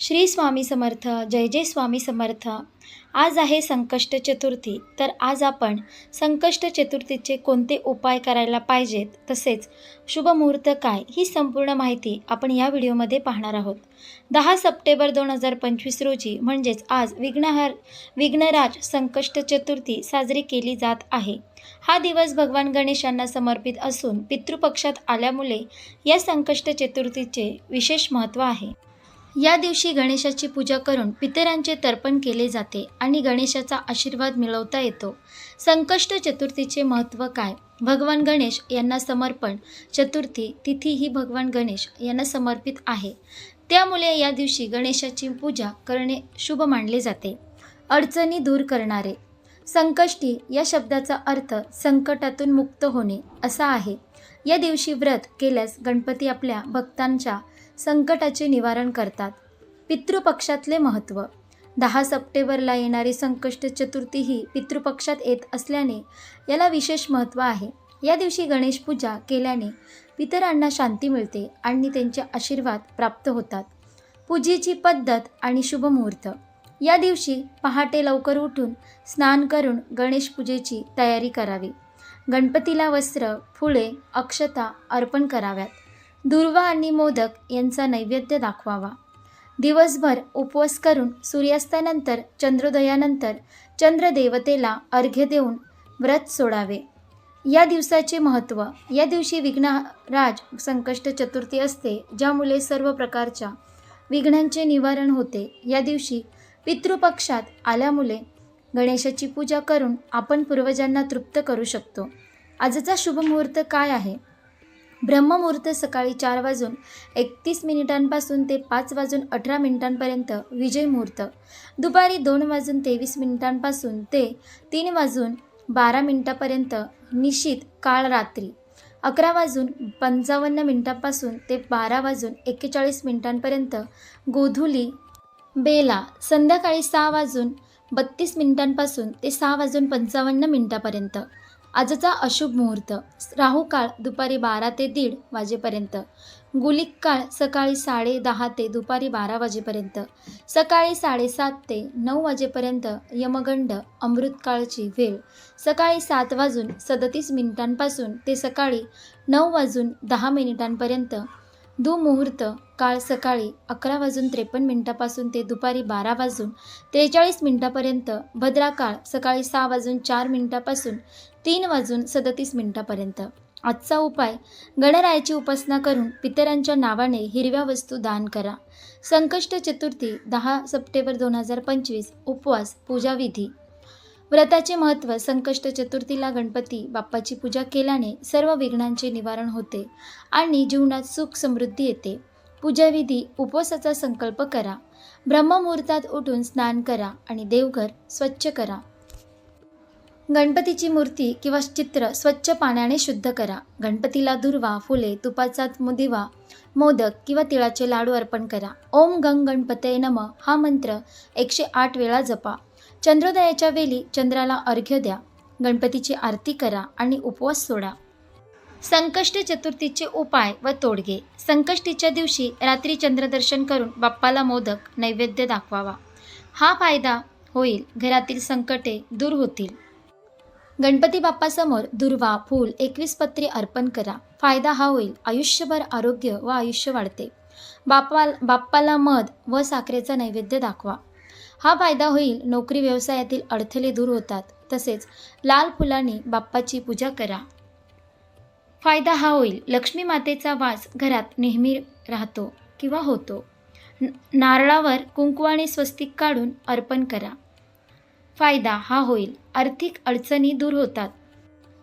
श्री स्वामी समर्थ जय जय स्वामी समर्थ. आज आहे संकष्ट चतुर्थी तर आज आपण संकष्ट चतुर्थीचे कोणते उपाय करायला पाहिजेत तसेच शुभमुहूर्त काय ही संपूर्ण माहिती आपण या व्हिडिओमध्ये पाहणार आहोत. दहा सप्टेंबर दोन हजार पंचवीस रोजी म्हणजेच आज विघ्नहर विघ्नराज संकष्ट चतुर्थी साजरी केली जात आहे. हा दिवस भगवान गणेशांना समर्पित असून पितृपक्षात आल्यामुळे या संकष्ट चतुर्थीचे विशेष महत्त्व आहे. या दिवशी गणेशाची पूजा करून पितरांचे तर्पण केले जाते आणि गणेशाचा आशीर्वाद मिळवता येतो. संकष्ट चतुर्थीचे महत्त्व काय? भगवान गणेश यांना समर्पण चतुर्थी तिथी ही भगवान गणेश यांना समर्पित आहे. त्यामुळे या दिवशी गणेशाची पूजा करणे शुभ मानले जाते. अडचणी दूर करणारे. संकष्टी या शब्दाचा अर्थ संकटातून मुक्त होणे असा आहे. या दिवशी व्रत केल्यास गणपती आपल्या भक्तांच्या संकटाचे निवारण करतात. पितृपक्षातले महत्त्व. दहा सप्टेंबरला येणारी संकष्ट चतुर्थी ही पितृपक्षात येत असल्याने याला विशेष महत्त्व आहे. या दिवशी गणेश पूजा केल्याने पितरांना शांती मिळते आणि त्यांचे आशीर्वाद प्राप्त होतात. पूजेची पद्धत आणि शुभ मुहूर्त. या दिवशी पहाटे लवकर उठून स्नान करून गणेश पूजेची तयारी करावी. गणपतीला वस्त्र फुले अक्षता अर्पण कराव्यात. दुर्वा आणि मोदक यांचा नैवेद्य दाखवावा. दिवसभर उपवास करून सूर्यास्तानंतर चंद्रोदयानंतर चंद्रदेवतेला अर्घ्य देऊन व्रत सोडावे. या दिवसाचे महत्त्व या दिवशी विघ्नराज संकष्ट चतुर्थी असते ज्यामुळे सर्व प्रकारच्या विघ्नांचे निवारण होते. या दिवशी पितृपक्षात आल्यामुळे गणेशाची पूजा करून आपण पूर्वजांना तृप्त करू शकतो. आजचा शुभ मुहूर्त काय आहे? ब्रह्ममुहूर्त सकाळी चार वाजून एकतीस मिनिटांपासून ते पाच वाजून अठरा मिनिटांपर्यंत विजय मुहूर्त. दुपारी दोन वाजून तेवीस मिनिटांपासून ते तीन वाजून बारा मिनिटापर्यंत निशित काळ रात्री. अकरा वाजून पंचावन्न मिनिटांपासून ते बारा वाजून एक्केचाळीस मिनिटांपर्यंत गोधुली बेला. संध्याकाळी सहा वाजून बत्तीस मिनिटांपासून ते सहा वाजून पंचावन्न मिनिटापर्यंत. आजचा अशुभ मुहूर्त. राहू काळ दुपारी बारा ते दीड वाजेपर्यंत. गुलिक काळ सकाळी साडे दहा ते दुपारी बारा वाजेपर्यंत. सकाळी साडेसात ते नऊ वाजेपर्यंत यमगंड अमृतकाळची वेळ. सकाळी सात वाजून सदतीस मिनिटांपासून ते सकाळी नऊ वाजून दहा मिनिटांपर्यंत दुमुहूर्त काळ सकाळी अकरा वाजून त्रेपन्न मिनिटापासून ते दुपारी बारा वाजून त्रेचाळीस मिनिटापर्यंत भद्रा काळ सकाळी सहा वाजून चार मिनिटापासून तीन वाजून सदतीस मिनिटापर्यंत. आजचा उपाय गणरायाची उपासना करून पितरांच्या नावाने हिरव्या वस्तू दान करा. संकष्ट चतुर्थी दहा सप्टेंबर दोन हजार पंचवीस उपवास पूजाविधी. व्रताचे महत्त्व संकष्ट चतुर्थीला गणपती बाप्पाची पूजा केल्याने सर्व विघ्नांचे निवारण होते आणि जीवनात सुख समृद्धी येते. पूजाविधी उपवासाचा संकल्प करा. ब्रह्ममुहूर्तात उठून स्नान करा आणि देवघर स्वच्छ करा. गणपतीची मूर्ती किंवा चित्र स्वच्छ पाण्याने शुद्ध करा. गणपतीला दुर्वा फुले तुपाचा दिवा मोदक किंवा तिळाचे लाडू अर्पण करा. ओम गंग गणपते नम हा मंत्र एकशे आठ वेळा जपा. चंद्रोदयाच्या वेळी चंद्राला अर्घ्य द्या गणपतीची आरती करा आणि उपवास सोडा. संकष्ट चतुर्थीचे उपाय व तोडगे. संकष्टीच्या दिवशी रात्री चंद्रदर्शन करून बाप्पाला मोदक नैवेद्य दाखवावा. हा फायदा होईल घरातील संकटे दूर होतील. गणपती बाप्पासमोर दुर्वा फूल एकवीस पत्री अर्पण करा. फायदा हा होईल आयुष्यभर आरोग्य व आयुष्य वाढते. बाप्पा बाप्पाला मध व साखरेचा नैवेद्य दाखवा. हा फायदा होईल नोकरी व्यवसायातील अडथळे दूर होतात. तसेच लाल फुलांनी बाप्पाची पूजा करा. फायदा हा होईल लक्ष्मी मातेचा वास घरात नेहमी राहतो किंवा होतो. न- नारळावर कुंकवाने स्वस्तिक काढून अर्पण करा. फायदा हा होईल आर्थिक अडचणी दूर होतात.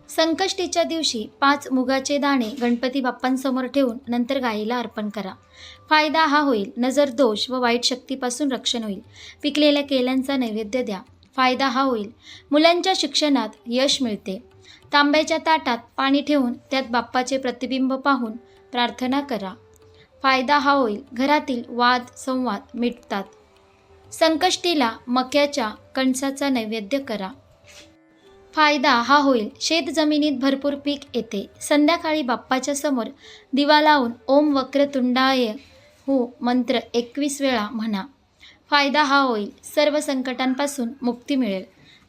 संकष्टीच्या दिवशी पाच मुगाचे दाणे गणपती बाप्पांसमोर ठेवून नंतर गायीला अर्पण करा. फायदा हा होईल. नजर दोष व वाईट शक्तीपासून रक्षण होईल. पिकलेल्या केल्यांचा नैवेद्य द्या. फायदा हा होईल. मुलांच्या शिक्षणात यश मिळते. तांब्याच्या ताटात पाणी ठेवून त्यात बाप्पाचे प्रतिबिंब पाहून प्रार्थना करा. फायदा हा होईल. घरातील वाद संवाद मिटतात. संकष्टीला मक्याच्या कणसाचा नैवेद्य करा. फायदा हा होईल. शेत जमिनीत भरपूर पीक येते. संध्याकाळी बाप्पाच्या समोर दिवा लावून ओम वक्रतुंडाय हो मंत्र एकवीस वेळा म्हणा. फायदा हा होईल. सर्व संकटांपासून मुक्ती मिळेल.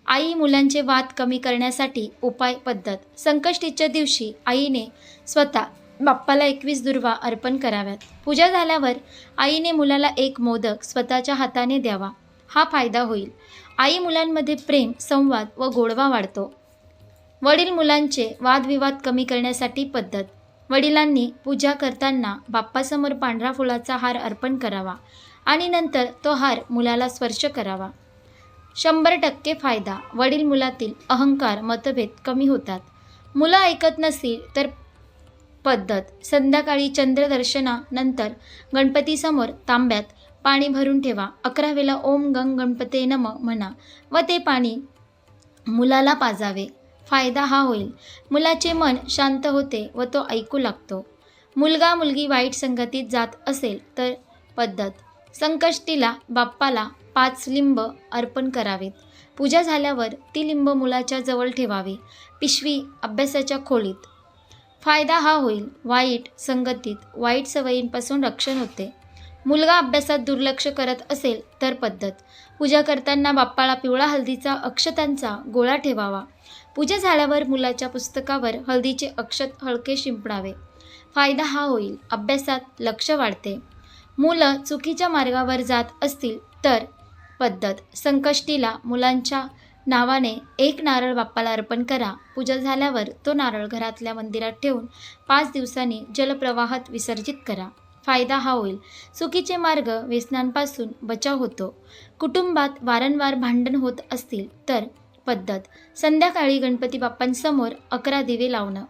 आई मुलांचे वाद कमी करण्यासाठी उपाय पद्धत. संकष्टीच्या दिवशी आईने स्वतः बाप्पाला एकवीस दुर्वा अर्पण कराव्यात. पूजा झाल्यावर आईने मुलाला एक मोदक स्वतःच्या हाताने द्यावा. हा फायदा होईल. आई मुलांमध्ये प्रेम संवाद व गोडवा वाढतो. वडील मुलांचे वादविवाद कमी करण्यासाठी पद्धत. वडिलांनी पूजा करताना बाप्पासमोर पांढरा फुलाचा हार अर्पण करावा आणि नंतर तो हार मुलाला स्पर्श करावा. शंभर टक्के फायदा. वडील मुलातील अहंकार मतभेद कमी होतात. मुलं ऐकत नसतील तर पद्धत. संध्याकाळी चंद्रदर्शनानंतर गणपतीसमोर तांब्यात पाणी भरून ठेवा. अकरा वेळा ओम गंग गणपते नम म्हणा व ते पाणी मुलाला पाजावे. फायदा हा होईल. मुलाचे मन शांत होते व तो ऐकू लागतो. मुलगा मुलगी वाईट संगतीत जात असेल तर पद्धत. संकष्टीला बाप्पाला पाच लिंब अर्पण करावेत. पूजा झाल्यावर ती लिंब मुलाच्या जवळ ठेवावी. पिशवी अभ्यासाच्या खोलीत. फायदा हा होईल. वाईट संगतीत वाईट सवयींपासून रक्षण होते. मुलगा अभ्यासात दुर्लक्ष करत असेल तर पद्धत. पूजा करताना बाप्पाला पिवळा हळदीचा अक्षतांचा गोळा ठेवावा. पूजा झाल्यावर मुलाच्या पुस्तकावर हळदीचे अक्षत हलके शिंपडावे. फायदा हा होईल अभ्यासात लक्ष वाढते. मुलं चुकीच्या मार्गावर जात असतील तर पद्धत. संकष्टीला मुलांच्या नावाने एक नारळ बाप्पाला अर्पण करा. पूजा झाल्यावर तो नारळ घरातल्या मंदिरात ठेवून पाच दिवसांनी जलप्रवाहात विसर्जित करा. फायदा हा होईल. चुकीचे मार्ग व्यसनांपासून बचाव होतो. कुटुंबात वारंवार भांडण होत असतील तर पद्धत. संध्याकाळी गणपती बाप्पांसमोर अकरा दिवे लावणं.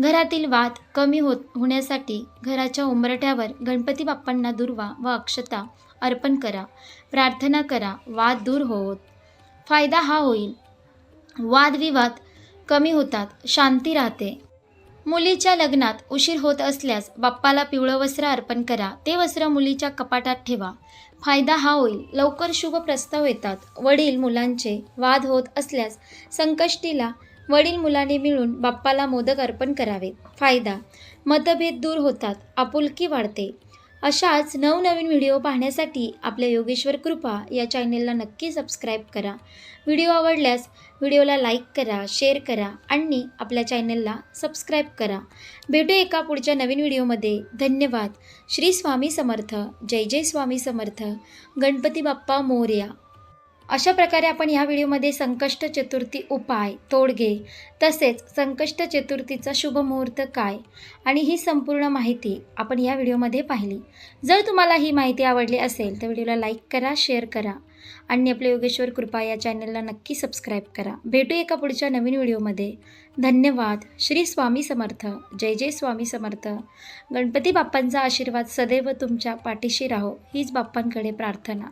घरातील वाद कमी होत होण्यासाठी घराच्या उंबरठ्यावर गणपती बाप्पांना दुर्वा व अक्षता अर्पण करा. प्रार्थना करा. वाद दूर होत फायदा हा होईल. वादविवाद कमी होतात. शांती राहते. मुलीच्या लग्नात उशीर होत असल्यास बाप्पाला पिवळं वस्त्र अर्पण करा. ते वस्त्र मुलीच्या कपाटात ठेवा. फायदा हा होईल. लवकर शुभ प्रस्ताव येतात. वडील मुलांचे वाद होत असल्यास संकष्टीला वडील मुलाने मिळून बाप्पाला मोदक अर्पण करावेत फायदा मतभेद दूर होतात. आपुलकी वाढते. अशाच नवनवीन व्हिडिओ पाहण्यासाठी आपल्या योगेश्वर कृपा या चॅनेलला नक्की सबस्क्राईब करा. व्हिडिओ आवडल्यास व्हिडिओला लाईक करा शेअर करा आणि आपल्या चॅनेलला सबस्क्राईब करा. भेटू एका पुढच्या नवीन व्हिडिओमध्ये. धन्यवाद. श्री स्वामी समर्थ. जय जय स्वामी समर्थ. गणपती बाप्पा मोर्या. अशा प्रकारे आपण ह्या व्हिडिओमध्ये संकष्ट चतुर्थी उपाय तोडगे तसेच संकष्ट चतुर्थीचा शुभ मुहूर्त काय आणि ही संपूर्ण माहिती आपण या व्हिडिओमध्ये पाहिली. जर तुम्हाला ही माहिती आवडली असेल तर व्हिडिओला लाईक करा शेअर करा आणि आपले योगेश्वर कृपा या चॅनलला नक्की सबस्क्राईब करा. भेटू एका पुढच्या नवीन व्हिडिओमध्ये. धन्यवाद. श्री स्वामी समर्थ. जय जय स्वामी समर्थ. गणपती बाप्पांचा आशीर्वाद सदैव तुमच्या पाठीशी राहो. हीच बाप्पांकडे प्रार्थना.